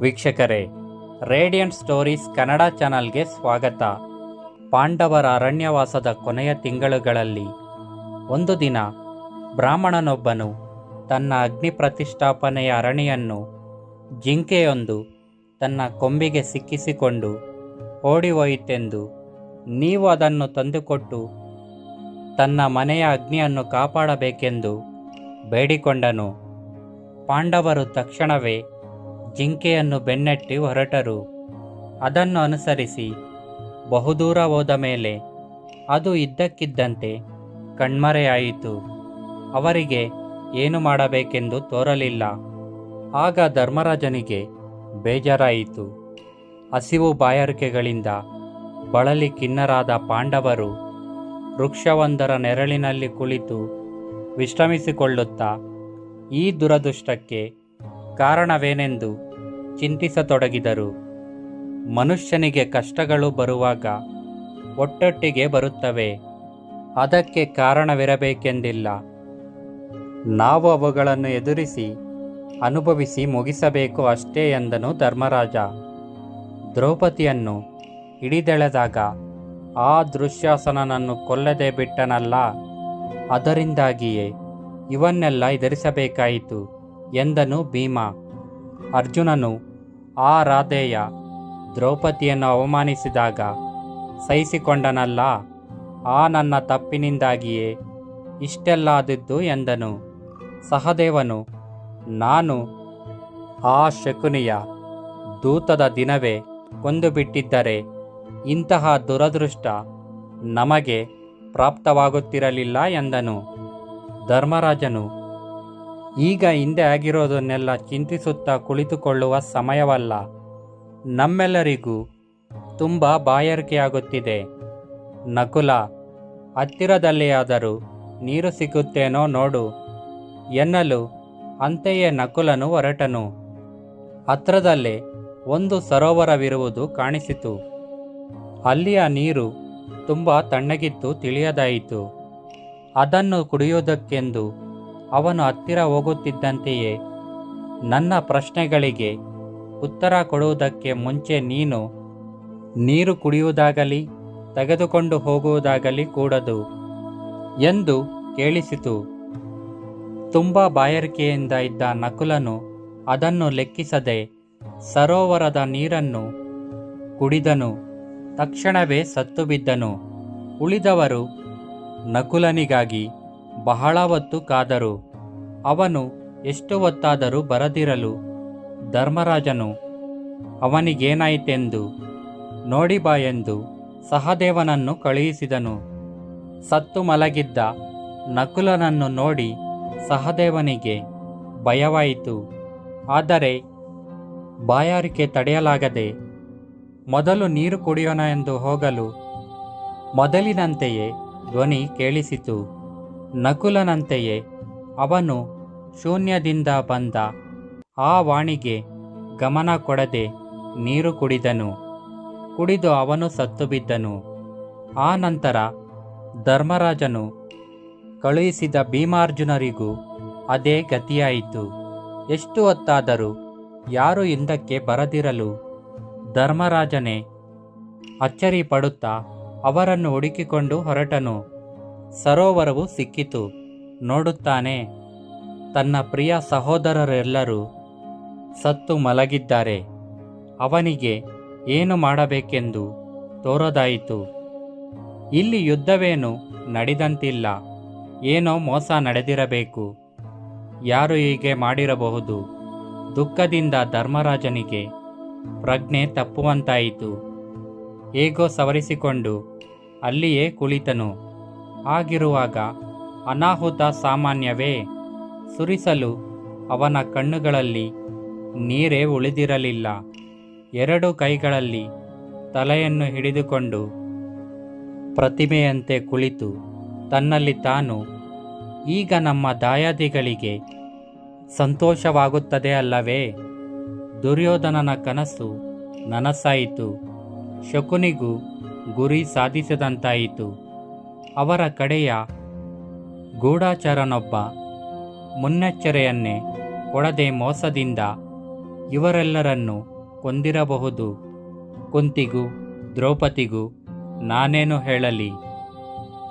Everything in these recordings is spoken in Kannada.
ವೀಕ್ಷಕರೇ, ರೇಡಿಯಂಟ್ ಸ್ಟೋರೀಸ್ ಕನ್ನಡ ಚಾನಲ್ಗೆ ಸ್ವಾಗತ. ಪಾಂಡವರ ಅರಣ್ಯವಾಸದ ಕೊನೆಯ ತಿಂಗಳುಗಳಲ್ಲಿ ಒಂದು ದಿನ ಬ್ರಾಹ್ಮಣನೊಬ್ಬನು ತನ್ನ ಅಗ್ನಿ ಪ್ರತಿಷ್ಠಾಪನೆಯ ಅರಣಿಯನ್ನು ಜಿಂಕೆಯೊಂದು ತನ್ನ ಕೊಂಬಿಗೆ ಸಿಕ್ಕಿಸಿಕೊಂಡು ಓಡಿ ಹೋಯಿತೆಂದು ನೀವು ಅದನ್ನು ತಂದುಕೊಟ್ಟು ತನ್ನ ಮನೆಯ ಅಗ್ನಿಯನ್ನು ಕಾಪಾಡಬೇಕೆಂದು ಬೇಡಿಕೊಂಡನು. ಪಾಂಡವರು ತಕ್ಷಣವೇ ಜಿಂಕೆಯನ್ನು ಬೆನ್ನಟ್ಟಿ ಹೊರಟರು. ಅದನ್ನು ಅನುಸರಿಸಿ ಬಹುದೂರ ಹೋದ ಮೇಲೆ ಅದು ಇದ್ದಕ್ಕಿದ್ದಂತೆ ಕಣ್ಮರೆಯಾಯಿತು. ಅವರಿಗೆ ಏನು ಮಾಡಬೇಕೆಂದು ತೋರಲಿಲ್ಲ. ಆಗ ಧರ್ಮರಾಜನಿಗೆ ಬೇಜಾರಾಯಿತು. ಹಸಿವು ಬಾಯಾರಿಕೆಗಳಿಂದ ಬಳಲಿ ಖಿನ್ನರಾದ ಪಾಂಡವರು ವೃಕ್ಷವೊಂದರ ನೆರಳಿನಲ್ಲಿ ಕುಳಿತು ವಿಶ್ರಮಿಸಿಕೊಳ್ಳುತ್ತಾ ಈ ದುರದೃಷ್ಟಕ್ಕೆ ಕಾರಣವೇನೆಂದು ಚಿಂತಿಸತೊಡಗಿದರು. ಮನುಷ್ಯನಿಗೆ ಕಷ್ಟಗಳು ಬರುವಾಗ ಒಟ್ಟೊಟ್ಟಿಗೆ ಬರುತ್ತವೆ. ಅದಕ್ಕೆ ಕಾರಣವಿರಬೇಕೆಂದಿಲ್ಲ. ನಾವು ಅವುಗಳನ್ನು ಎದುರಿಸಿ, ಅನುಭವಿಸಿ ಮುಗಿಸಬೇಕು ಅಷ್ಟೇ ಎಂದನು ಧರ್ಮರಾಜ. ದ್ರೌಪದಿಯನ್ನು ಹಿಡಿದೆಳೆದಾಗ, ಆ ದೃಶ್ಯಾಸನನನ್ನು ಕೊಲ್ಲದೆ ಬಿಟ್ಟನಲ್ಲ, ಅದರಿಂದಾಗಿಯೇ ಇವನ್ನೆಲ್ಲ ಎದುರಿಸಬೇಕಾಯಿತು ಎಂದನು ಭೀಮ. ಅರ್ಜುನನು ಆ ರಾಧೆಯ ದ್ರೌಪದಿಯನ್ನು ಅವಮಾನಿಸಿದಾಗ ಸಹಿಸಿಕೊಂಡನಲ್ಲ, ಆ ನನ್ನ ತಪ್ಪಿನಿಂದಾಗಿಯೇ ಇಷ್ಟೆಲ್ಲ ಆದದ್ದು ಎಂದನು. ಸಹದೇವನು, ನಾನು ಆ ಶಕುನಿಯ ದೂತದ ದಿನವೇ ಕೊಂದು ಬಿಟ್ಟಿದ್ದರೆ ಇಂತಹ ದುರದೃಷ್ಟ ನಮಗೆ ಪ್ರಾಪ್ತವಾಗುತ್ತಿರಲಿಲ್ಲ ಎಂದನು. ಧರ್ಮರಾಜನು ಈಗ ಹಿಂದೆ ಆಗಿರೋದನ್ನೆಲ್ಲ ಚಿಂತಿಸುತ್ತಾ ಕುಳಿತುಕೊಳ್ಳುವ ಸಮಯವಲ್ಲ. ನಮ್ಮೆಲ್ಲರಿಗೂ ತುಂಬ ಬಾಯಾರಿಕೆಯಾಗುತ್ತಿದೆ. ನಕುಲ ಹತ್ತಿರದಲ್ಲಿಯಾದರೂ ನೀರು ಸಿಗುತ್ತೇನೋ ನೋಡು. ಎನ್ನಲು ಅಂತೆಯೇ ನಕುಲನು ಹೊರಟನು. ಹತ್ರದಲ್ಲೇ ಒಂದು ಸರೋವರವಿರುವುದು ಕಾಣಿಸಿತು. ಅಲ್ಲಿಯ ನೀರು ತುಂಬ ತಣ್ಣಗಿತ್ತು, ತಿಳಿಯದಾಯಿತು. ಅದನ್ನು ಕುಡಿಯುವುದಕ್ಕೆಂದು ಅವನು ಹತ್ತಿರ ಹೋಗುತ್ತಿದ್ದಂತೆಯೇ ನನ್ನ ಪ್ರಶ್ನೆಗಳಿಗೆ ಉತ್ತರ ಕೊಡುವುದಕ್ಕೆ ಮುಂಚೆ ನೀನು ನೀರು ಕುಡಿಯುವುದಾಗಲಿ, ತೆಗೆದುಕೊಂಡು ಹೋಗುವುದಾಗಲಿ ಕೂಡದು ಎಂದು ಕೇಳಿಸಿತು. ತುಂಬ ಬಾಯಾರಿಕೆಯಿಂದ ಇದ್ದ ನಕುಲನು ಅದನ್ನು ಲೆಕ್ಕಿಸದೆ ಸರೋವರದ ನೀರನ್ನು ಕುಡಿದನು. ತಕ್ಷಣವೇ ಸತ್ತು ಬಿದ್ದನು. ಉಳಿದವರು ನಕುಲನಿಗಾಗಿ ಬಹಳ ಹೊತ್ತು ಕಾದರು. ಅವನು ಎಷ್ಟು ಹೊತ್ತಾದರೂ ಬರದಿರಲು ಧರ್ಮರಾಜನು ಅವನಿಗೇನಾಯಿತೆಂದು ನೋಡಿ ಬಾ ಎಂದು ಸಹದೇವನನ್ನು ಕಳುಹಿಸಿದನು. ಸತ್ತು ಮಲಗಿದ್ದ ನಕುಲನನ್ನು ನೋಡಿ ಸಹದೇವನಿಗೆ ಭಯವಾಯಿತು. ಆದರೆ ಬಾಯಾರಿಕೆ ತಡೆಯಲಾಗದೆ ಮೊದಲು ನೀರು ಕುಡಿಯೋಣ ಎಂದು ಹೋಗಲು ಮೊದಲಿನಂತೆಯೇ ಧ್ವನಿ ಕೇಳಿಸಿತು. ನಕುಲನಂತೆಯೇ ಅವನು ಶೂನ್ಯದಿಂದ ಬಂದ ಆ ವಾಣಿಗೆ ಗಮನ ಕೊಡದೆ ನೀರು ಕುಡಿದನು. ಕುಡಿದು ಅವನು ಸತ್ತು ಬಿದ್ದನು ಆ ನಂತರ ಧರ್ಮರಾಜನು ಕಳುಹಿಸಿದ ಭೀಮಾರ್ಜುನರಿಗೂ ಅದೇ ಗತಿಯಾಯಿತು. ಎಷ್ಟು ಹೊತ್ತಾದರೂ ಯಾರು ಹಿಂದಕ್ಕೆ ಬರದಿರಲು ಧರ್ಮರಾಜನೇ ಅಚ್ಚರಿ ಪಡುತ್ತಾ ಅವರನ್ನು ಹುಡುಕಿಕೊಂಡು ಹೊರಟನು. ಸರೋವರವು ಸಿಕ್ಕಿತು. ನೋಡುತ್ತಾನೆ, ತನ್ನ ಪ್ರಿಯ ಸಹೋದರರೆಲ್ಲರೂ ಸತ್ತು ಮಲಗಿದ್ದಾರೆ. ಅವನಿಗೆ ಏನು ಮಾಡಬೇಕೆಂದು ತೋರದಾಯಿತು. ಇಲ್ಲಿ ಯುದ್ಧವೇನು ನಡೆದಂತಿಲ್ಲ. ಏನೋ ಮೋಸ ನಡೆದಿರಬೇಕು. ಯಾರು ಹೀಗೆ ಮಾಡಿರಬಹುದು? ದುಃಖದಿಂದ ಧರ್ಮರಾಜನಿಗೆ ಪ್ರಜ್ಞೆ ತಪ್ಪುವಂತಾಯಿತು. ಹೇಗೋ ಸವರಿಸಿಕೊಂಡು ಅಲ್ಲಿಯೇ ಕುಳಿತನು. ಆಗಿರುವಾಗ ಅನಾಹುತ ಸಾಮಾನ್ಯವೇ? ಸುರಿಸಲು ಅವನ ಕಣ್ಣುಗಳಲ್ಲಿ ನೀರೇ ಉಳಿದಿರಲಿಲ್ಲ. ಎರಡು ಕೈಗಳಲ್ಲಿ ತಲೆಯನ್ನು ಹಿಡಿದುಕೊಂಡು ಪ್ರತಿಮೆಯಂತೆ ಕುಳಿತು ತನ್ನಲ್ಲಿ ತಾನು, ಈಗ ನಮ್ಮ ದಾಯಾದಿಗಳಿಗೆ ಸಂತೋಷವಾಗುತ್ತದೆ ಅಲ್ಲವೇ? ದುರ್ಯೋಧನನ ಕನಸು ನನಸಾಯಿತು. ಶಕುನಿಗೂ ಗುರಿ ಸಾಧಿಸಿದಂತಾಯಿತು. ಅವರ ಕಡೆಯ ಗೂಢಾಚಾರನೊಬ್ಬ ಮುನ್ನೆಚ್ಚರೆಯನ್ನೇ ಕೊಡದೆ ಮೋಸದಿಂದ ಇವರೆಲ್ಲರನ್ನು ಕೊಂದಿರಬಹುದು. ಕುಂತಿಗೂ, ದ್ರೌಪದಿಗೂ ನಾನೇನು ಹೇಳಲಿ?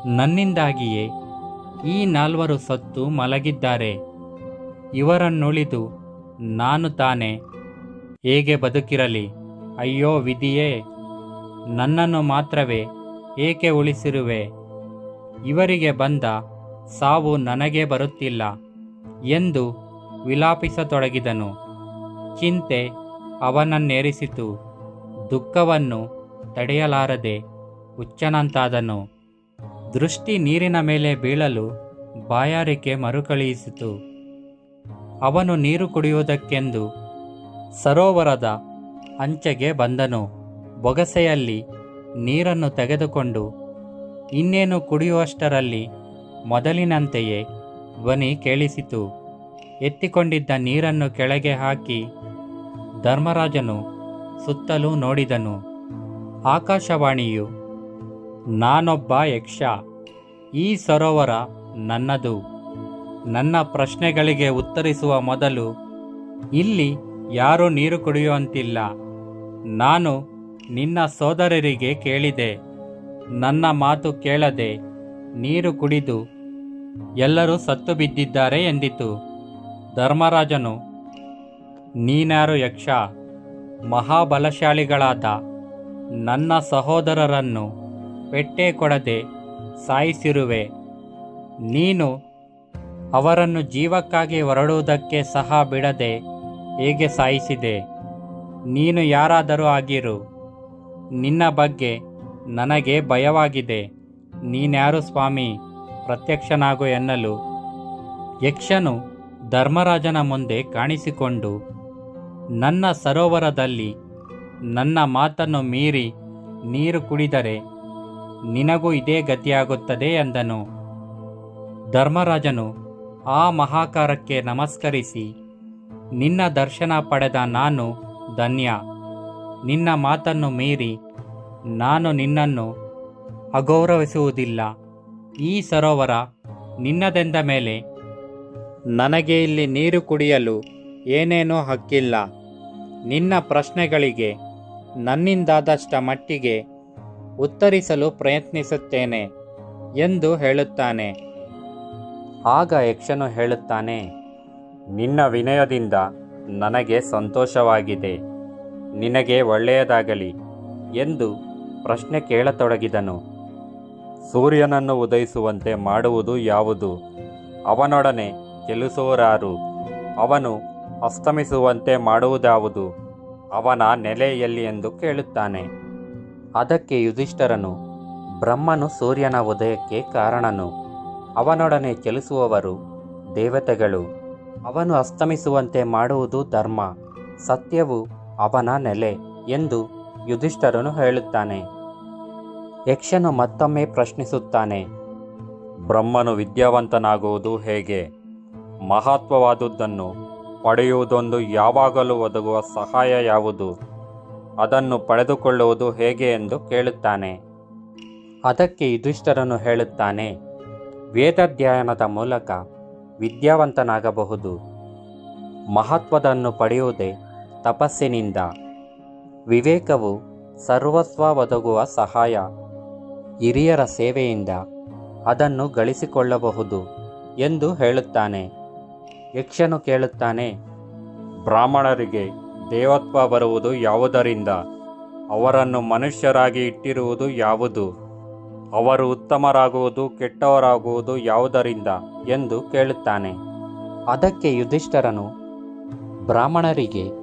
ನನ್ನಿಂದಾಗಿಯೇ ಈ ನಾಲ್ವರು ಸತ್ತು ಮಲಗಿದ್ದಾರೆ. ಇವರನ್ನುಳಿದು ನಾನು ತಾನೇ. ಹೇಗೆ ಬದುಕಿರಲಿ? ಅಯ್ಯೋ ವಿಧಿಯೇ, ನನ್ನನ್ನು ಮಾತ್ರವೇ ಏಕೆ ಉಳಿಸಿರುವೆ? ಇವರಿಗೆ ಬಂದ ಸಾವು ನನಗೆ ಬರುತ್ತಿಲ್ಲ ಎಂದು ವಿಲಾಪಿಸತೊಡಗಿದನು. ಚಿಂತೆ ಅವನನ್ನೇರಿಸಿತು. ದುಃಖವನ್ನು ತಡೆಯಲಾರದೆ ಹುಚ್ಚನಂತಾದನು. ದೃಷ್ಟಿ ನೀರಿನ ಮೇಲೆ ಬೀಳಲು ಬಾಯಾರಿಕೆ ಮರುಕಳಿಸಿತು ಅವನು ನೀರು ಕುಡಿಯುವುದಕ್ಕೆಂದು ಸರೋವರದ ಅಂಚೆಗೆ ಬಂದನು. ಬೊಗಸೆಯಲ್ಲಿ ನೀರನ್ನು ತೆಗೆದುಕೊಂಡು ಇನ್ನೇನು ಕುಡಿಯುವಷ್ಟರಲ್ಲಿ ಮೊದಲಿನಂತೆಯೇ ಧ್ವನಿ ಕೇಳಿಸಿತು. ಎತ್ತಿಕೊಂಡಿದ್ದ ನೀರನ್ನು ಕೆಳಗೆ ಹಾಕಿ ಧರ್ಮರಾಜನು ಸುತ್ತಲೂ ನೋಡಿದನು. ಆಕಾಶವಾಣಿಯು, ನಾನೊಬ್ಬ ಯಕ್ಷ, ಈ ಸರೋವರ ನನ್ನದು. ನನ್ನ ಪ್ರಶ್ನೆಗಳಿಗೆ ಉತ್ತರಿಸುವ ಮೊದಲು ಇಲ್ಲಿ ಯಾರೂ ನೀರು ಕುಡಿಯುವಂತಿಲ್ಲ. ನಾನು ನಿನ್ನ ಸೋದರರಿಗೆ ಕೇಳಿದೆ. ನನ್ನ ಮಾತು ಕೇಳದೆ ನೀರು ಕುಡಿದು ಎಲ್ಲರೂ ಸತ್ತು ಬಿದ್ದಿದ್ದಾರೆ ಎಂದಿತು. ಧರ್ಮರಾಜನು, ನೀನಾರು ಯಕ್ಷ, ಮಹಾಬಲಶಾಲಿಗಳಾದ ನನ್ನ ಸಹೋದರರನ್ನು ಪೆಟ್ಟೆ ಕೊಡದೆ ಸಾಯಿಸಿರುವೆ. ನೀನು ಅವರನ್ನು ಜೀವಕ್ಕಾಗಿ ಹೊರಡುವುದಕ್ಕೆ ಸಹ ಬಿಡದೆ ಹೇಗೆ ಸಾಯಿಸಿದೆ? ನೀನು ಯಾರಾದರೂ ಆಗಿರು, ನಿನ್ನ ಬಗ್ಗೆ ನನಗೆ ಭಯವಾಗಿದೆ. ನೀನ್ಯಾರು ಸ್ವಾಮಿ? ಪ್ರತ್ಯಕ್ಷನಾಗು ಎನ್ನಲು. ಯಕ್ಷನು ಧರ್ಮರಾಜನ ಮುಂದೆ ಕಾಣಿಸಿಕೊಂಡು, ನನ್ನ ಸರೋವರದಲ್ಲಿ ನನ್ನ ಮಾತನ್ನು ಮೀರಿ ನೀರು ಕುಡಿದರೆ ನಿನಗೂ ಇದೇ ಗತಿಯಾಗುತ್ತದೆ ಎಂದನು. ಧರ್ಮರಾಜನು ಆ ಮಹಾಕಾರಕ್ಕೆ ನಮಸ್ಕರಿಸಿ, ನಿನ್ನ ದರ್ಶನ ಪಡೆದ ನಾನು ಧನ್ಯ. ನಿನ್ನ ಮಾತನ್ನು ಮೀರಿ ನಾನು ನಿನ್ನನ್ನು ಅಗೌರವಿಸುವುದಿಲ್ಲ. ಈ ಸರೋವರ ನಿನ್ನದೆಂದ ಮೇಲೆ ನನಗೆ ಇಲ್ಲಿ ನೀರು ಕುಡಿಯಲು ಏನೇನೂ ಹಕ್ಕಿಲ್ಲ. ನಿನ್ನ ಪ್ರಶ್ನೆಗಳಿಗೆ ನನ್ನಿಂದಾದಷ್ಟ ಮಟ್ಟಿಗೆ ಉತ್ತರಿಸಲು ಪ್ರಯತ್ನಿಸುತ್ತೇನೆ ಎಂದು ಹೇಳುತ್ತಾನೆ. ಆಗ ಯಕ್ಷನು ಹೇಳುತ್ತಾನೆ, ನಿನ್ನ ವಿನಯದಿಂದ ನನಗೆ ಸಂತೋಷವಾಗಿದೆ. ನಿನಗೆ ಒಳ್ಳೆಯದಾಗಲಿ ಎಂದು ಪ್ರಶ್ನೆ ಕೇಳತೊಡಗಿದನು. ಸೂರ್ಯನನ್ನು ಉದಯಿಸುವಂತೆ ಮಾಡುವುದು ಯಾವುದು? ಅವನೊಡನೆ ಕೆಲಸುವರಾರು ಅವನು ಅಸ್ತಮಿಸುವಂತೆ ಮಾಡುವುದಾವುದು? ಅವನ ನೆಲೆ ಎಲ್ಲಿ ಎಂದು ಕೇಳುತ್ತಾನೆ. ಅದಕ್ಕೆ ಯುಧಿಷ್ಠರನು, ಬ್ರಹ್ಮನು ಸೂರ್ಯನ ಉದಯಕ್ಕೆ ಕಾರಣನು. ಅವನೊಡನೆ ಚಲಿಸುವವರು ದೇವತೆಗಳು. ಅವನು ಅಸ್ತಮಿಸುವಂತೆ ಮಾಡುವುದು ಧರ್ಮ. ಸತ್ಯವು ಅವನ ನೆಲೆ ಎಂದು ಯುಧಿಷ್ಠರನು ಹೇಳುತ್ತಾನೆ, ಯಕ್ಷನು ಮತ್ತೊಮ್ಮೆ ಪ್ರಶ್ನಿಸುತ್ತಾನೆ, ಬ್ರಹ್ಮನು ವಿದ್ಯಾವಂತನಾಗುವುದು ಹೇಗೆ? ಮಹತ್ವವಾದುದನ್ನು ಪಡೆಯುವುದೊಂದು ಯಾವಾಗಲೂ ಒದಗುವ ಸಹಾಯ ಯಾವುದು? ಅದನ್ನು ಪಡೆದುಕೊಳ್ಳುವುದು ಹೇಗೆ ಎಂದು ಕೇಳುತ್ತಾನೆ. ಅದಕ್ಕೆ ಯುಧಿಷ್ಠರನು ಹೇಳುತ್ತಾನೆ, ವೇದಾಧ್ಯಯನದ ಮೂಲಕ ವಿದ್ಯಾವಂತನಾಗಬಹುದು. ಮಹತ್ವದನ್ನು ಪಡೆಯುವುದೇ ತಪಸ್ಸಿನಿಂದ. ವಿವೇಕವು ಸರ್ವಸ್ವ ಒದಗುವ ಸಹಾಯ. ಹಿರಿಯರ ಸೇವೆಯಿಂದ ಅದನ್ನು ಗಳಿಸಿಕೊಳ್ಳಬಹುದು ಎಂದು ಹೇಳುತ್ತಾನೆ. ಯಕ್ಷನು ಕೇಳುತ್ತಾನೆ, ಬ್ರಾಹ್ಮಣರಿಗೆ ದೇವತ್ವ ಬರುವುದು ಯಾವುದರಿಂದ? ಅವರನ್ನು ಮನುಷ್ಯರಾಗಿ ಇಟ್ಟಿರುವುದು ಯಾವುದು? ಅವರು ಉತ್ತಮರಾಗುವುದು, ಕೆಟ್ಟವರಾಗುವುದು ಯಾವುದರಿಂದ? ಎಂದು ಕೇಳುತ್ತಾನೆ. ಅದಕ್ಕೆ ಯುಧಿಷ್ಠರನು, ಬ್ರಾಹ್ಮಣರಿಗೆ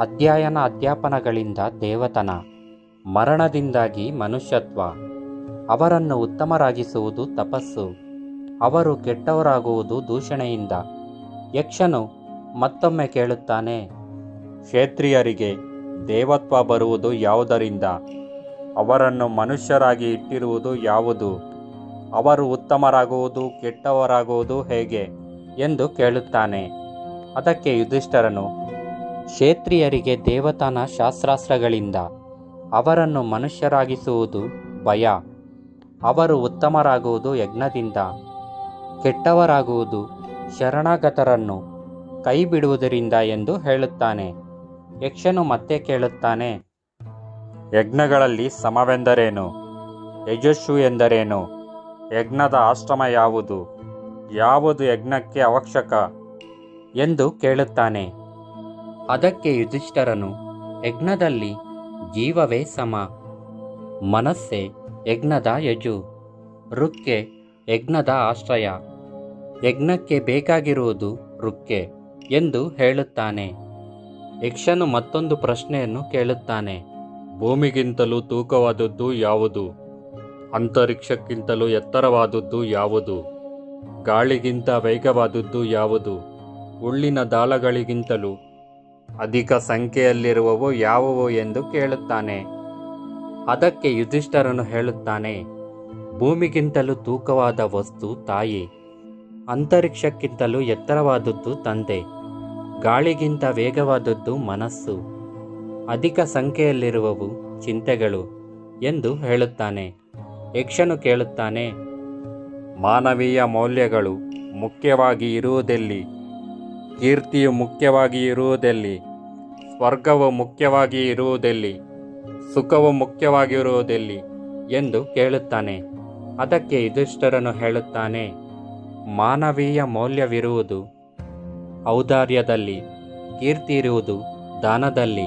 ಅಧ್ಯಯನ ಅಧ್ಯಾಪನಗಳಿಂದ ದೇವತನ ಮರಣದಿಂದಾಗಿ ಮನುಷ್ಯತ್ವ. ಅವರನ್ನು ಉತ್ತಮರಾಗಿಸುವುದು ತಪಸ್ಸು. ಅವರು ಕೆಟ್ಟವರಾಗುವುದು ದೂಷಣೆಯಿಂದ. ಯಕ್ಷನು ಮತ್ತೊಮ್ಮೆ ಕೇಳುತ್ತಾನೆ, ಕ್ಷೇತ್ರಿಯರಿಗೆ ದೇವತ್ವ ಬರುವುದು ಯಾವುದರಿಂದ? ಅವರನ್ನು ಮನುಷ್ಯರಾಗಿ ಇಟ್ಟಿರುವುದು ಯಾವುದು? ಅವರು ಉತ್ತಮರಾಗುವುದು, ಕೆಟ್ಟವರಾಗುವುದು ಹೇಗೆ? ಎಂದು ಕೇಳುತ್ತಾನೆ. ಅದಕ್ಕೆ ಯುಧಿಷ್ಠರನು ಕ್ಷೇತ್ರಿಯರಿಗೆ ದೇವತಾನ ಶಾಸ್ತ್ರಾಸ್ತ್ರಗಳಿಂದ ಅವರನ್ನು ಮನುಷ್ಯರಾಗಿಸುವುದು ಭಯ. ಅವರು ಉತ್ತಮರಾಗುವುದು ಯಜ್ಞದಿಂದ, ಕೆಟ್ಟವರಾಗುವುದು ಶರಣಾಗತರನ್ನು ಕೈ ಬಿಡುವುದರಿಂದ ಎಂದು ಹೇಳುತ್ತಾನೆ. ಯಕ್ಷನು ಮತ್ತೆ ಕೇಳುತ್ತಾನೆ, ಯಜ್ಞಗಳಲ್ಲಿ ಸಮವೆಂದರೇನು? ಯಜಸ್ಸು ಎಂದರೇನು? ಯಜ್ಞದ ಆಶ್ರಮ ಯಾವುದು? ಯಾವುದು ಯಜ್ಞಕ್ಕೆ ಅವಶ್ಯಕ? ಎಂದು ಕೇಳುತ್ತಾನೆ. ಅದಕ್ಕೆ ಯುಧಿಷ್ಠರನು, ಯಜ್ಞದಲ್ಲಿ ಜೀವವೇ ಸಮ, ಮನಸ್ಸೇ ಯಜ್ಞದ ಯಜು ರುಕ್ಕೆ ಯಜ್ಞದ ಆಶ್ರಯ, ಯಜ್ಞಕ್ಕೆ ಬೇಕಾಗಿರುವುದು ರುಕ್ಕೆ ಎಂದು ಹೇಳುತ್ತಾನೆ. ಯಕ್ಷನು ಮತ್ತೊಂದು ಪ್ರಶ್ನೆಯನ್ನು ಕೇಳುತ್ತಾನೆ. ಭೂಮಿಗಿಂತಲೂ ತೂಕವಾದದ್ದು ಯಾವುದು? ಅಂತರಿಕ್ಷಕ್ಕಿಂತಲೂ ಎತ್ತರವಾದದ್ದು ಯಾವುದು? ಗಾಳಿಗಿಂತ ವೇಗವಾದದ್ದು ಯಾವುದು? ಉಳ್ಳಿನ ದಾಳಗಳಿಗಿಂತಲೂ ಅಧಿಕ ಸಂಖ್ಯೆಯಲ್ಲಿರುವವು ಯಾವುವು ಎಂದು ಕೇಳುತ್ತಾನೆ. ಅದಕ್ಕೆ ಯುಧಿಷ್ಠರನು ಹೇಳುತ್ತಾನೆ, ಭೂಮಿಗಿಂತಲೂ ತೂಕವಾದ ವಸ್ತು ತಾಯಿ, ಅಂತರಿಕ್ಷಕ್ಕಿಂತಲೂ ಎತ್ತರವಾದದ್ದು ತಂದೆ, ಗಾಳಿಗಿಂತ ವೇಗವಾದದ್ದು ಮನಸ್ಸು, ಅಧಿಕ ಸಂಖ್ಯೆಯಲ್ಲಿರುವವು ಚಿಂತೆಗಳು ಎಂದು ಹೇಳುತ್ತಾನೆ. ಯಕ್ಷನು ಕೇಳುತ್ತಾನೆ, ಮಾನವೀಯ ಮೌಲ್ಯಗಳು ಮುಖ್ಯವಾಗಿ ಇರುವುದೆಲ್ಲಿ? ಕೀರ್ತಿಯು ಮುಖ್ಯವಾಗಿ ಇರುವುದೆಲ್ಲಿ? ಸ್ವರ್ಗವು ಮುಖ್ಯವಾಗಿ ಇರುವುದೆಲ್ಲಿ? ಸುಖವು ಮುಖ್ಯವಾಗಿರುವುದೆಲ್ಲಿ? ಎಂದು ಕೇಳುತ್ತಾನೆ. ಅದಕ್ಕೆ ಯುಧಿಷ್ಠರನು ಹೇಳುತ್ತಾನೆ, ಮಾನವೀಯ ಮೌಲ್ಯವಿರುವುದು ಔದಾರ್ಯದಲ್ಲಿ ಕೀರ್ತಿ ಇರುವುದು ದಾನದಲ್ಲಿ,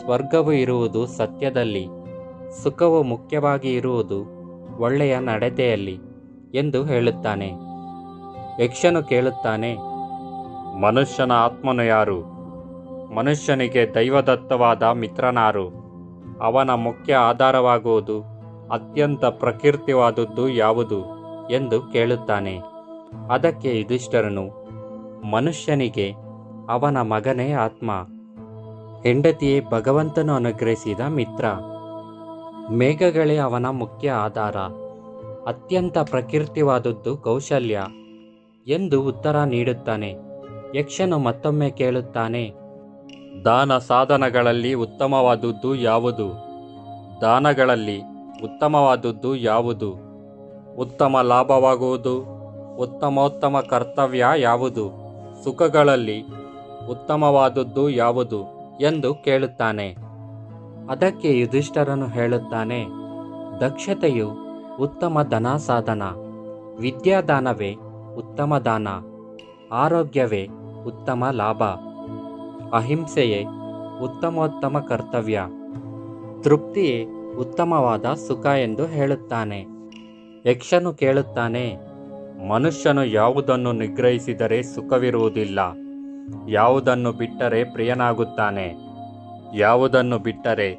ಸ್ವರ್ಗವು ಇರುವುದು ಸತ್ಯದಲ್ಲಿ, ಸುಖವು ಮುಖ್ಯವಾಗಿ ಇರುವುದು ಒಳ್ಳೆಯ ನಡತೆಯಲ್ಲಿ ಎಂದು ಹೇಳುತ್ತಾನೆ. ಯಕ್ಷನು ಕೇಳುತ್ತಾನೆ, ಮನುಷ್ಯನ ಆತ್ಮನು ಯಾರು? ಮನುಷ್ಯನಿಗೆ ದೈವದತ್ತವಾದ ಮಿತ್ರನಾರು. ಅವನ ಮುಖ್ಯ ಆಧಾರವಾಗುವುದು ಅತ್ಯಂತ ಪ್ರಕೃತಿವಾದದ್ದು ಯಾವುದು ಎಂದು ಕೇಳುತ್ತಾನೆ. ಅದಕ್ಕೆ ಯುಧಿಷ್ಠರನು, ಮನುಷ್ಯನಿಗೆ ಅವನ ಮಗನೇ ಆತ್ಮ. ಹೆಂಡತಿಯೇ ಭಗವಂತನು ಅನುಗ್ರಹಿಸಿದ ಮಿತ್ರ. ಮೇಘಗಳೇ ಅವನ ಮುಖ್ಯ ಆಧಾರ. ಅತ್ಯಂತ ಪ್ರಕೃತಿವಾದದ್ದು ಕೌಶಲ್ಯ ಎಂದು ಉತ್ತರ ನೀಡುತ್ತಾನೆ. ಯಕ್ಷನು ಮತ್ತೊಮ್ಮೆ ಕೇಳುತ್ತಾನೆ ದಾನ ಸಾಧನಗಳಲ್ಲಿ ಉತ್ತಮವಾದದ್ದು ಯಾವುದು? ದಾನಗಳಲ್ಲಿ ಉತ್ತಮವಾದದ್ದು ಯಾವುದು? ಉತ್ತಮ ಲಾಭವಾಗುವುದು? ಉತ್ತಮೋತ್ತಮ ಕರ್ತವ್ಯ ಯಾವುದು? ಸುಖಗಳಲ್ಲಿ ಉತ್ತಮವಾದದ್ದು ಯಾವುದು? ಎಂದು ಕೇಳುತ್ತಾನೆ. ಅದಕ್ಕೆ ಯುಧಿಷ್ಠರನು ಹೇಳುತ್ತಾನೆ, ದಕ್ಷತೆಯು ಉತ್ತಮ ಧನ ಸಾಧನ, ವಿದ್ಯಾದಾನವೇ ಉತ್ತಮ ದಾನ, ಆರೋಗ್ಯವೇ ಉತ್ತಮ ಲಾಭ. ಅಹಿಂಸೆಯೇ ಉತ್ತಮೋತ್ತಮ ಕರ್ತವ್ಯ. ತೃಪ್ತಿಯೇ ಉತ್ತಮವಾದ ಸುಖ ಎಂದು ಹೇಳುತ್ತಾನೆ. ಯಕ್ಷನು ಕೇಳುತ್ತಾನೆ, ಮನುಷ್ಯನು ಯಾವುದನ್ನು ನಿಗ್ರಹಿಸಿದರೆ ಸುಖವಿರುವುದಿಲ್ಲ. ಯಾವುದನ್ನು ಬಿಟ್ಟರೆ ಪ್ರಿಯನಾಗುತ್ತಾನೆ. ಯಾವುದನ್ನು ಬಿಟ್ಟರೆ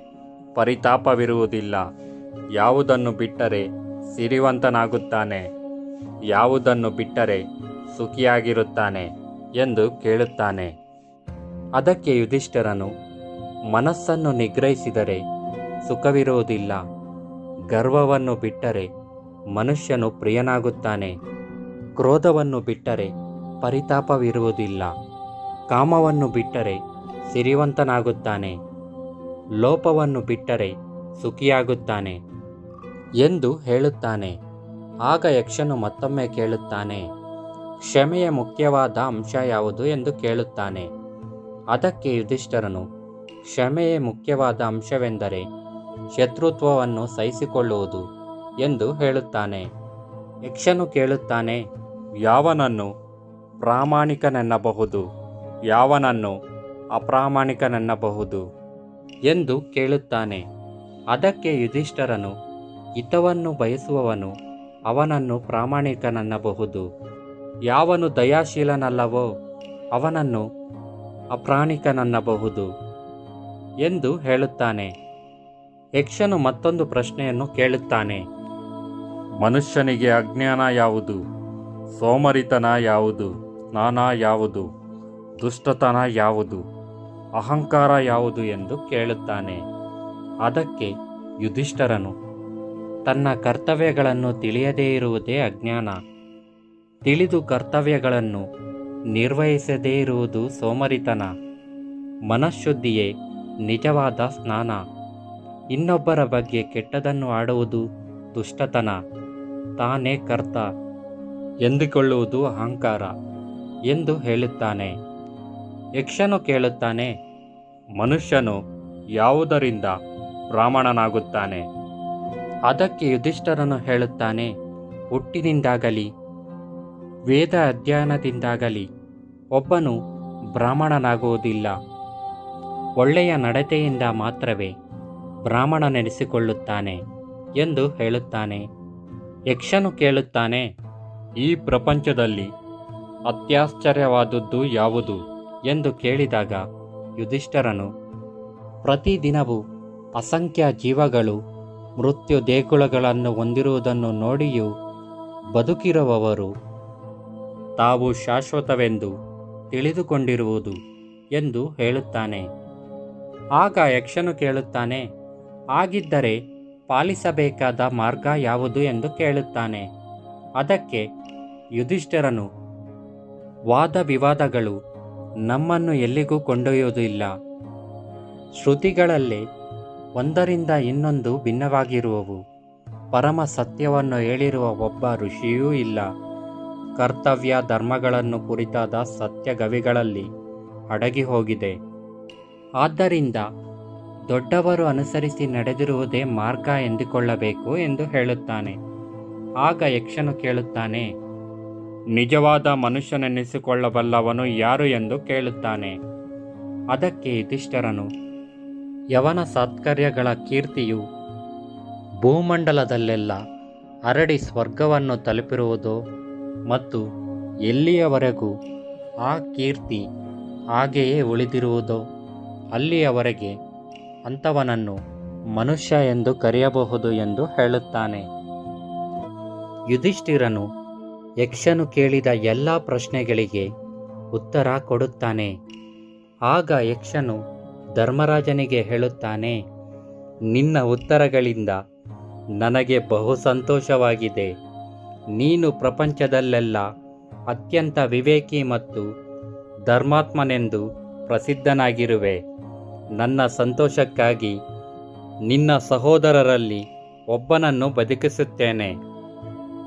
ಪರಿತಾಪವಿರುವುದಿಲ್ಲ. ಯಾವುದನ್ನು ಬಿಟ್ಟರೆ ಸಿರಿವಂತನಾಗುತ್ತಾನೆ. ಯಾವುದನ್ನು ಬಿಟ್ಟರೆ ಸುಖಿಯಾಗಿರುತ್ತಾನೆ ಎಂದು ಕೇಳುತ್ತಾನೆ. ಅದಕ್ಕೆ ಯುಧಿಷ್ಠರನು, ಮನಸ್ಸನ್ನು ನಿಗ್ರಹಿಸಿದರೆ ಸುಖವಿರುವುದಿಲ್ಲ. ಗರ್ವವನ್ನು ಬಿಟ್ಟರೆ ಮನುಷ್ಯನು ಪ್ರಿಯನಾಗುತ್ತಾನೆ. ಕ್ರೋಧವನ್ನು ಬಿಟ್ಟರೆ ಪರಿತಾಪವಿರುವುದಿಲ್ಲ. ಕಾಮವನ್ನು ಬಿಟ್ಟರೆ ಸಿರಿವಂತನಾಗುತ್ತಾನೆ. ಲೋಪವನ್ನು ಬಿಟ್ಟರೆ ಸುಖಿಯಾಗುತ್ತಾನೆ ಎಂದು ಹೇಳುತ್ತಾನೆ. ಆಗ ಯಕ್ಷನು ಮತ್ತೊಮ್ಮೆ ಕೇಳುತ್ತಾನೆ, ಕ್ಷಮೆಯ ಮುಖ್ಯವಾದ ಅಂಶ ಯಾವುದು? ಎಂದು ಕೇಳುತ್ತಾನೆ. ಅದಕ್ಕೆ ಯುಧಿಷ್ಠರನು, ಕ್ಷಮೆಯೇ ಮುಖ್ಯವಾದ ಅಂಶವೆಂದರೆ ಶತ್ರುತ್ವವನ್ನು ಸಹಿಸಿಕೊಳ್ಳುವುದು ಎಂದು ಹೇಳುತ್ತಾನೆ. ಯಕ್ಷನು ಕೇಳುತ್ತಾನೆ, ಯಾವನನ್ನು ಪ್ರಾಮಾಣಿಕನೆನ್ನಬಹುದು, ಯಾವನನ್ನು ಅಪ್ರಾಮಾಣಿಕನೆನ್ನಬಹುದು ಎಂದು ಕೇಳುತ್ತಾನೆ. ಅದಕ್ಕೆ ಯುಧಿಷ್ಠರನು, ಹಿತವನ್ನು ಬಯಸುವವನು ಅವನನ್ನು ಪ್ರಾಮಾಣಿಕನನ್ನಬಹುದು, ಯಾವನು ದಯಾಶೀಲನಲ್ಲವೋ ಅವನನ್ನು ಅಪ್ರಾಣಿಕನೆನ್ನಬಹುದು ಎಂದು ಹೇಳುತ್ತಾನೆ. ಯಕ್ಷನು ಮತ್ತೊಂದು ಪ್ರಶ್ನೆಯನ್ನು ಕೇಳುತ್ತಾನೆ. ಮನುಷ್ಯನಿಗೆ ಅಜ್ಞಾನ ಯಾವುದು? ಸೋಮರಿತನ ಯಾವುದು? ಸ್ನಾನ ಯಾವುದು? ದುಷ್ಟತನ ಯಾವುದು? ಅಹಂಕಾರ ಯಾವುದು ಎಂದು ಕೇಳುತ್ತಾನೆ. ಅದಕ್ಕೆ ಯುಧಿಷ್ಠರನು, ತನ್ನ ಕರ್ತವ್ಯಗಳನ್ನು ತಿಳಿಯದೇ ಇರುವುದೇ ಅಜ್ಞಾನ. ತಿಳಿದು ಕರ್ತವ್ಯಗಳನ್ನು ನಿರ್ವಹಿಸದೇ ಇರುವುದು ಸೋಮರಿತನ. ಮನಃಶುದ್ಧಿಯೇ ನಿಜವಾದ ಸ್ನಾನ. ಇನ್ನೊಬ್ಬರ ಬಗ್ಗೆ ಕೆಟ್ಟದನ್ನು ಆಡುವುದು ದುಷ್ಟತನ. ತಾನೇ ಕರ್ತ. ಎಂದುಕೊಳ್ಳುವುದು ಅಹಂಕಾರ ಎಂದು ಹೇಳುತ್ತಾನೆ. ಯಕ್ಷನು ಕೇಳುತ್ತಾನೆ, ಮನುಷ್ಯನು ಯಾವುದರಿಂದ ಬ್ರಾಹ್ಮಣನಾಗುತ್ತಾನೆ? ಅದಕ್ಕೆ ಯುಧಿಷ್ಠರನು ಹೇಳುತ್ತಾನೆ, ಹುಟ್ಟಿನಿಂದಾಗಲಿ ವೇದ ಅಧ್ಯಯನದಿಂದಾಗಲಿ ಒಬ್ಬನು ಬ್ರಾಹ್ಮಣನಾಗುವುದಿಲ್ಲ. ಒಳ್ಳೆಯ ನಡತೆಯಿಂದ ಮಾತ್ರವೇ ಬ್ರಾಹ್ಮಣನೆನಿಸಿಕೊಳ್ಳುತ್ತಾನೆ ಎಂದು ಹೇಳುತ್ತಾನೆ. ಯಕ್ಷನು ಕೇಳುತ್ತಾನೆ, ಈ ಪ್ರಪಂಚದಲ್ಲಿ ಅತ್ಯಾಶ್ಚರ್ಯವಾದದ್ದು ಯಾವುದು ಎಂದು ಕೇಳಿದಾಗ ಯುಧಿಷ್ಠರನು, ಪ್ರತಿದಿನವೂ ಅಸಂಖ್ಯ ಜೀವಗಳು ಮೃತ್ಯು ದೇಗುಲಗಳನ್ನು ಹೊಂದಿರುವುದನ್ನು ನೋಡಿಯೂ ಬದುಕಿರುವವರು ತಾವು ಶಾಶ್ವತವೆಂದು ತಿಳಿದುಕೊಂಡಿರುವುದು ಎಂದು ಹೇಳುತ್ತಾನೆ. ಆಗ ಯಕ್ಷನು ಕೇಳುತ್ತಾನೆ, ಆಗಿದ್ದರೆ ಪಾಲಿಸಬೇಕಾದ ಮಾರ್ಗ ಯಾವುದು ಎಂದು ಕೇಳುತ್ತಾನೆ. ಅದಕ್ಕೆ ಯುಧಿಷ್ಠಿರನು ವಾದ ವಿವಾದಗಳು ನಮ್ಮನ್ನು ಎಲ್ಲಿಗೂ ಕೊಂಡೊಯ್ಯುವುದಿಲ್ಲ. ಶ್ರುತಿಗಳಲ್ಲಿ ಒಂದರಿಂದ ಇನ್ನೊಂದು ಭಿನ್ನವಾಗಿರುವವು. ಪರಮ ಸತ್ಯವನ್ನು ಹೇಳಿರುವ ಒಬ್ಬ ಋಷಿಯೂ ಇಲ್ಲ. ಕರ್ತವ್ಯ ಧರ್ಮಗಳನ್ನು ಕುರಿತಾದ ಸತ್ಯಗವಿಗಳಲ್ಲಿ ಅಡಗಿ ಹೋಗಿದೆ ಆದ್ದರಿಂದ ದೊಡ್ಡವರು ಅನುಸರಿಸಿ ನಡೆದಿರುವುದೇ ಮಾರ್ಗ ಎಂದುಕೊಳ್ಳಬೇಕು ಎಂದು ಹೇಳುತ್ತಾನೆ. ಆಗ ಯಕ್ಷನು ಕೇಳುತ್ತಾನೆ, ನಿಜವಾದ ಮನುಷ್ಯನೆನ್ನಿಸಿಕೊಳ್ಳಬಲ್ಲವನು ಯಾರು ಎಂದು ಕೇಳುತ್ತಾನೆ. ಅದಕ್ಕೆ ಯುಧಿಷ್ಠರನು, ಯವನ ಸತ್ಕರ್ಯಗಳ ಕೀರ್ತಿಯು ಭೂಮಂಡಲದಲ್ಲೆಲ್ಲ ಹರಡಿ ಸ್ವರ್ಗವನ್ನು ತಲುಪಿರುವುದೋ ಮತ್ತು ಎಲ್ಲಿಯವರೆಗೂ ಆ ಕೀರ್ತಿ ಹಾಗೆಯೇ ಉಳಿದಿರುವುದೋ ಅಲ್ಲಿಯವರೆಗೆ ಅಂಥವನನ್ನು ಮನುಷ್ಯ ಎಂದು ಕರೆಯಬಹುದು ಎಂದು ಹೇಳುತ್ತಾನೆ. ಯುಧಿಷ್ಠಿರನು ಯಕ್ಷನು ಕೇಳಿದ ಎಲ್ಲ ಪ್ರಶ್ನೆಗಳಿಗೆ ಉತ್ತರ ಕೊಡುತ್ತಾನೆ. ಆಗ ಯಕ್ಷನು ಧರ್ಮರಾಜನಿಗೆ ಹೇಳುತ್ತಾನೆ, ನಿನ್ನ ಉತ್ತರಗಳಿಂದ ನನಗೆ ಬಹು ಸಂತೋಷವಾಗಿದೆ ನೀನು ಪ್ರಪಂಚದಲ್ಲೆಲ್ಲ ಅತ್ಯಂತ ವಿವೇಕಿ ಮತ್ತು ಧರ್ಮಾತ್ಮನೆಂದು ಪ್ರಸಿದ್ಧನಾಗಿರುವೆ. ನನ್ನ ಸಂತೋಷಕ್ಕಾಗಿ ನಿನ್ನ ಸಹೋದರರಲ್ಲಿ ಒಬ್ಬನನ್ನು ಬದುಕಿಸುತ್ತೇನೆ.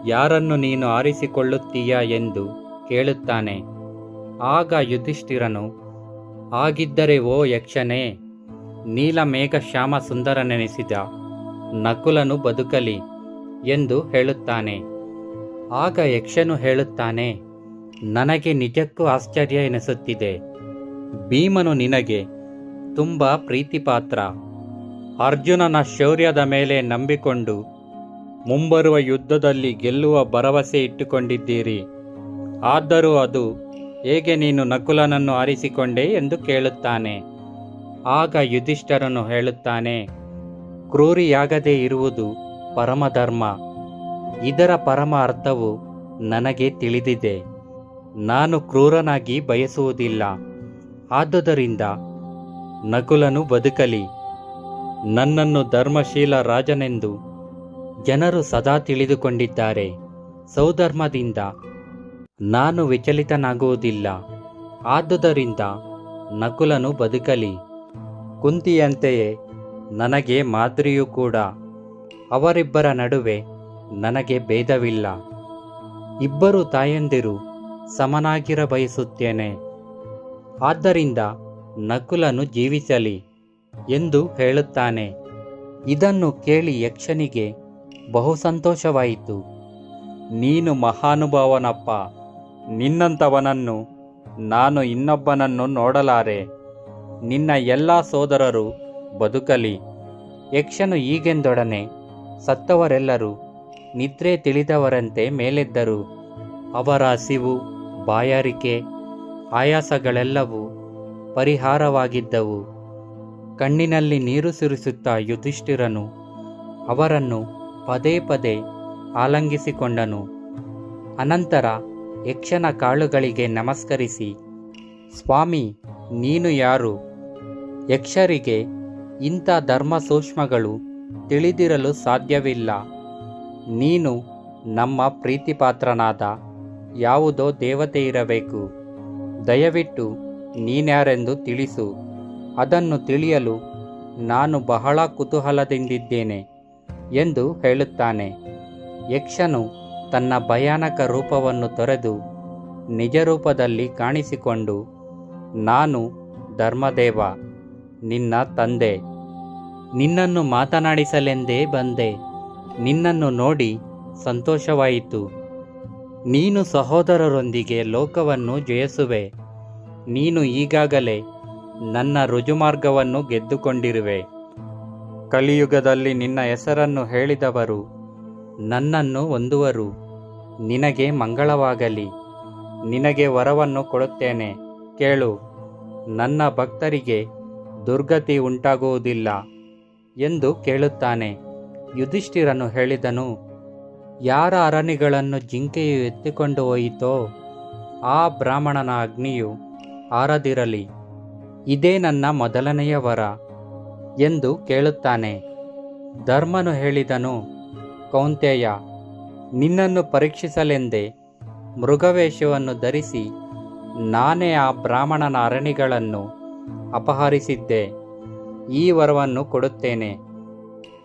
ಯಾರನ್ನು ನೀನು ಆರಿಸಿಕೊಳ್ಳುತ್ತೀಯಾ ಎಂದು ಕೇಳುತ್ತಾನೆ. ಆಗ ಯುಧಿಷ್ಠಿರನು ಆಗಿದ್ದರೆ ಓ ಯಕ್ಷನೇ ನೀಲಮೇಘ ಶ್ಯಾಮ ಸುಂದರನೆನಿಸಿದ ನಕುಲನು ಬದುಕಲಿ ಎಂದು ಹೇಳುತ್ತಾನೆ. ಆಗ ಯಕ್ಷನು ಹೇಳುತ್ತಾನೆ, ನನಗೆ ನಿಜಕ್ಕೂ ಆಶ್ಚರ್ಯ ಎನಿಸುತ್ತಿದೆ. ಭೀಮನು ನಿನಗೆ, ತುಂಬ ಪ್ರೀತಿಪಾತ್ರ. ಅರ್ಜುನನ ಶೌರ್ಯದ ಮೇಲೆ ನಂಬಿಕೊಂಡು ಮುಂಬರುವ ಯುದ್ಧದಲ್ಲಿ ಗೆಲ್ಲುವ ಭರವಸೆ ಇಟ್ಟುಕೊಂಡಿದ್ದೀರಿ. ಆದರೂ ಅದು ಹೇಗೆ ನೀನು ನಕುಲನನ್ನು ಆರಿಸಿಕೊಂಡೆ ಎಂದು ಕೇಳುತ್ತಾನೆ. ಆಗ ಯುಧಿಷ್ಠರನು ಹೇಳುತ್ತಾನೆ, ಕ್ರೂರಿಯಾಗದೇ ಇರುವುದು ಪರಮಧರ್ಮ. ಇದರ ಪರಮ ಅರ್ಥವು ನನಗೆ ತಿಳಿದಿದೆ. ನಾನು ಕ್ರೂರನಾಗಿ ಬಯಸುವುದಿಲ್ಲ. ಆದುದರಿಂದ ನಕುಲನು ಬದುಕಲಿ. ನನ್ನನ್ನು ಧರ್ಮಶೀಲ ರಾಜನೆಂದು ಜನರು ಸದಾ ತಿಳಿದುಕೊಂಡಿದ್ದಾರೆ. ಸೌಧರ್ಮದಿಂದ ನಾನು ವಿಚಲಿತನಾಗುವುದಿಲ್ಲ. ಆದುದರಿಂದ ನಕುಲನು ಬದುಕಲಿ. ಕುಂತಿಯಂತೆಯೇ ನನಗೆ ಮಾದರಿಯೂ ಕೂಡ. ಅವರಿಬ್ಬರ ನಡುವೆ ನನಗೆ ಭೇದವಿಲ್ಲ. ಇಬ್ಬರು ತಾಯಂದಿರು ಸಮನಾಗಿರ ಬಯಸುತ್ತೇನೆ. ಆದ್ದರಿಂದ ನಕುಲನು ಜೀವಿಸಲಿ ಎಂದು ಹೇಳುತ್ತಾನೆ. ಇದನ್ನು ಕೇಳಿ ಯಕ್ಷನಿಗೆ ಬಹು ಸಂತೋಷವಾಯಿತು. ನೀನು ಮಹಾನುಭಾವನಪ್ಪ. ನಿನ್ನಂಥವನನ್ನು ನಾನು ಇನ್ನೊಬ್ಬನನ್ನು ನೋಡಲಾರೆ. ನಿನ್ನ ಎಲ್ಲ ಸೋದರರು ಬದುಕಲಿ. ಯಕ್ಷನು ಈಗೆಂದೊಡನೆ ಸತ್ತವರೆಲ್ಲರೂ ನಿದ್ರೆ ತಿಳಿದವರಂತೆ ಮೇಲೆದ್ದರು. ಅವರ ಹಸಿವು, ಬಾಯಾರಿಕೆ, ಆಯಾಸಗಳೆಲ್ಲವೂ ಪರಿಹಾರವಾಗಿದ್ದವು. ಕಣ್ಣಿನಲ್ಲಿ ನೀರು ಸುರಿಸುತ್ತಾ ಯುಧಿಷ್ಠಿರನು ಅವರನ್ನು ಪದೇ ಪದೇ ಆಲಂಗಿಸಿಕೊಂಡನು. ಅನಂತರ ಯಕ್ಷನ ಕಾಳುಗಳಿಗೆ ನಮಸ್ಕರಿಸಿ, ಸ್ವಾಮಿ, ನೀನು ಯಾರು? ಯಕ್ಷರಿಗೆ ಇಂಥ ಧರ್ಮ ಸೂಕ್ಷ್ಮಗಳು ತಿಳಿದಿರಲು ಸಾಧ್ಯವಿಲ್ಲ. ನೀನು ನಮ್ಮ ಪ್ರೀತಿಪಾತ್ರನಾದ ಯಾವುದೋ ದೇವತೆ ಇರಬೇಕು. ದಯವಿಟ್ಟು ನೀನ್ಯಾರೆಂದು ತಿಳಿಸು. ಅದನ್ನು ತಿಳಿಯಲು ನಾನು ಬಹಳ ಕುತೂಹಲದಿಂದಿದ್ದೇನೆ ಎಂದು ಹೇಳುತ್ತಾನೆ. ಯಕ್ಷನು ತನ್ನ ಭಯಾನಕ ರೂಪವನ್ನು ತೊರೆದು ನಿಜ ರೂಪದಲ್ಲಿ ಕಾಣಿಸಿಕೊಂಡು, ನಾನು ಧರ್ಮದೇವ, ನಿನ್ನ ತಂದೆ, ನಿನ್ನನ್ನು ಮಾತನಾಡಿಸಲೆಂದೇ ಬಂದೆ. ನಿನ್ನನ್ನು ನೋಡಿ ಸಂತೋಷವಾಯಿತು. ನೀನು ಸಹೋದರರೊಂದಿಗೆ ಲೋಕವನ್ನು ಜಯಿಸುವೆ. ನೀನು ಈಗಾಗಲೇ ನನ್ನ ರುಜುಮಾರ್ಗವನ್ನು ಗೆದ್ದುಕೊಂಡಿರುವೆ. ಕಲಿಯುಗದಲ್ಲಿ ನಿನ್ನ ಹೆಸರನ್ನು ಹೇಳಿದವರು ನನ್ನನ್ನು ಹೊಂದುವರು. ನಿನಗೆ ಮಂಗಳವಾಗಲಿ. ನಿನಗೆ ವರವನ್ನು ಕೊಡುತ್ತೇನೆ. ಕೇಳು, ನನ್ನ ಭಕ್ತರಿಗೆ ದುರ್ಗತಿ ಉಂಟಾಗುವುದಿಲ್ಲ ಎಂದು ಕೇಳುತ್ತಾನೆ. ಯುಧಿಷ್ಠಿರನು ಹೇಳಿದನು, ಯಾರ ಅರಣಿಗಳನ್ನು ಜಿಂಕೆಯು ಎತ್ತಿಕೊಂಡು ಹೋಯಿತೋ ಆ ಬ್ರಾಹ್ಮಣನ ಅಗ್ನಿಯು ಆರದಿರಲಿ. ಇದೇ ನನ್ನ ಮೊದಲನೆಯ ವರ ಎಂದು ಕೇಳುತ್ತಾನೆ. ಧರ್ಮನು ಹೇಳಿದನು, ಕೌಂತೆಯ, ನಿನ್ನನ್ನು ಪರೀಕ್ಷಿಸಲೆಂದೇ ಮೃಗವೇಷವನ್ನು ಧರಿಸಿ ನಾನೇ ಆ ಬ್ರಾಹ್ಮಣನ ಅರಣಿಗಳನ್ನು ಅಪಹರಿಸಿದ್ದೆ. ಈ ವರವನ್ನು ಕೊಡುತ್ತೇನೆ.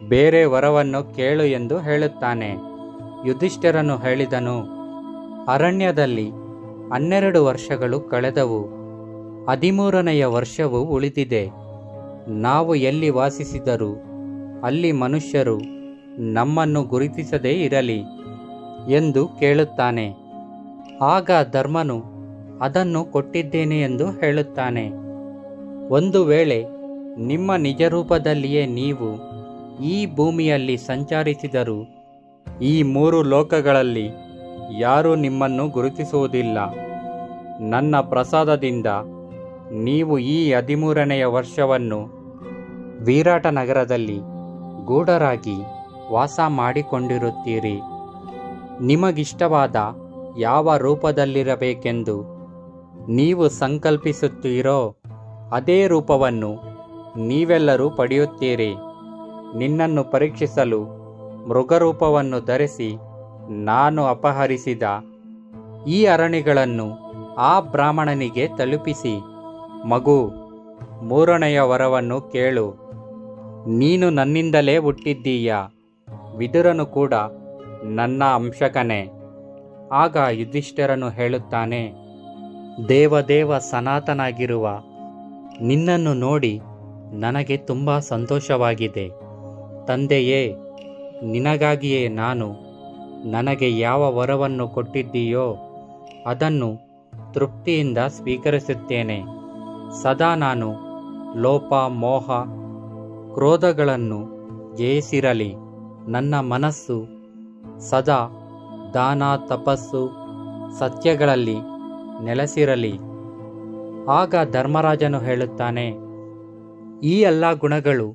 ಬೇರೆ ವರವನ್ನು ಕೇಳು ಎಂದು ಹೇಳುತ್ತಾನೆ. ಯುಧಿಷ್ಠಿರನು ಹೇಳಿದನು, ಅರಣ್ಯದಲ್ಲಿ ಹನ್ನೆರಡು ವರ್ಷಗಳು ಕಳೆದವು, ಹದಿಮೂರನೆಯ ವರ್ಷವು ಉಳಿದಿದೆ. ನಾವು ಎಲ್ಲಿ ವಾಸಿಸಿದರೂ ಅಲ್ಲಿ ಮನುಷ್ಯರು ನಮ್ಮನ್ನು ಗುರುತಿಸದೇ ಇರಲಿ ಎಂದು ಕೇಳುತ್ತಾನೆ. ಆಗ ಧರ್ಮನು ಅದನ್ನು ಕೊಟ್ಟಿದ್ದೇನೆ ಎಂದು ಹೇಳುತ್ತಾನೆ. ಒಂದು ವೇಳೆ ನಿಮ್ಮ ನಿಜ ರೂಪದಲ್ಲಿಯೇ ನೀವು ಈ ಭೂಮಿಯಲ್ಲಿ ಸಂಚರಿಸಿದರು ಈ ಮೂರು ಲೋಕಗಳಲ್ಲಿ ಯಾರೂ ನಿಮ್ಮನ್ನು ಗುರುತಿಸುವುದಿಲ್ಲ. ನನ್ನ ಪ್ರಸಾದದಿಂದ ನೀವು ಈ ಹದಿಮೂರನೆಯ ವರ್ಷವನ್ನು ವಿರಾಟ ನಗರದಲ್ಲಿ ಗೂಢರಾಗಿ ವಾಸ ಮಾಡಿಕೊಂಡಿರುತ್ತೀರಿ. ನಿಮಗಿಷ್ಟವಾದ ಯಾವ ರೂಪದಲ್ಲಿರಬೇಕೆಂದು ನೀವು ಸಂಕಲ್ಪಿಸುತ್ತೀರೋ ಅದೇ ರೂಪವನ್ನು ನೀವೆಲ್ಲರೂ ಪಡೆಯುತ್ತೀರಿ. ನಿನ್ನನ್ನು ಪರೀಕ್ಷಿಸಲು ಮೃಗರೂಪವನ್ನು ಧರಿಸಿ ನಾನು ಅಪಹರಿಸಿದ ಈ ಅರಣಿಗಳನ್ನು ಆ ಬ್ರಾಹ್ಮಣನಿಗೆ ತಲುಪಿಸಿ. ಮಗು, ಮೂರನೆಯ ವರವನ್ನು ಕೇಳು. ನೀನು ನನ್ನಿಂದಲೇ ಹುಟ್ಟಿದ್ದೀಯ? ವಿದುರನು ಕೂಡ, ನನ್ನ ಅಂಶಕನೇ. ಆಗ ಯುಧಿಷ್ಠರನು ಹೇಳುತ್ತಾನೆ, ದೇವದೇವ ಸನಾತನಾಗಿರುವ ನಿನ್ನನ್ನು ನೋಡಿ ನನಗೆ ತುಂಬ ಸಂತೋಷವಾಗಿದೆ. ತಂದೆಯೇ, ನಿನಗಾಗಿಯೇ ನಾನು ನನಗೆ ಯಾವ ವರವನ್ನು ಕೊಟ್ಟಿದ್ದೀಯೋ ಅದನ್ನು ತೃಪ್ತಿಯಿಂದ ಸ್ವೀಕರಿಸುತ್ತೇನೆ. ಸದಾ ನಾನು ಲೋಪ, ಮೋಹ, ಕ್ರೋಧಗಳನ್ನು ಜಯಿಸಿರಲಿ. ನನ್ನ ಮನಸ್ಸು ಸದಾ ದಾನ, ತಪಸ್ಸು ಸತ್ಯಗಳಲ್ಲಿ ನೆಲೆಸಿರಲಿ. ಆಗ ಧರ್ಮರಾಜನು ಹೇಳುತ್ತಾನೆ, ಈ ಎಲ್ಲ ಗುಣಗಳು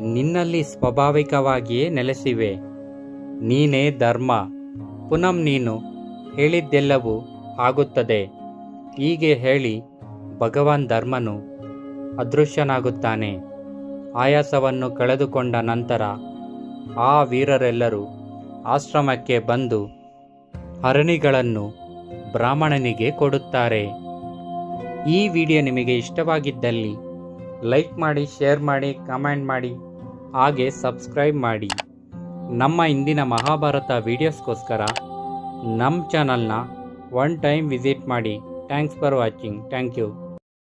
ನಿನ್ನಲ್ಲಿ ಸ್ವಾಭಾವಿಕವಾಗಿಯೇ ನೆಲೆಸಿವೆ. ನೀನೇ ಧರ್ಮ. ಪುನಂ ನೀನು ಹೇಳಿದ್ದೆಲ್ಲವೂ ಆಗುತ್ತದೆ. ಹೀಗೆ ಹೇಳಿ ಭಗವಾನ್ ಧರ್ಮನು ಅದೃಶ್ಯನಾಗುತ್ತಾನೆ. ಆಯಾಸವನ್ನು ಕಳೆದುಕೊಂಡ ನಂತರ ಆ ವೀರರೆಲ್ಲರೂ ಆಶ್ರಮಕ್ಕೆ ಬಂದು ಹರಣಿಗಳನ್ನು ಬ್ರಾಹ್ಮಣನಿಗೆ ಕೊಡುತ್ತಾರೆ. ಈ ವಿಡಿಯೋ ನಿಮಗೆ ಇಷ್ಟವಾಗಿದ್ದಲ್ಲಿ ಲೈಕ್ ಮಾಡಿ, ಶೇರ್ ಮಾಡಿ, ಕಮೆಂಟ್ ಮಾಡಿ. ಹಾಗೆ ಸಬ್ಸ್ಕ್ರೈಬ್ ಮಾಡಿ. ನಮ್ಮ ಇಂದಿನ ಮಹಾಭಾರತ ವೀಡಿಯೋಸ್ಗೋಸ್ಕರ ನಮ್ಮ ಚಾನಲ್ನ ಒನ್ ಟೈಮ್ ವಿಸಿಟ್ ಮಾಡಿ. Thanks for watching thank you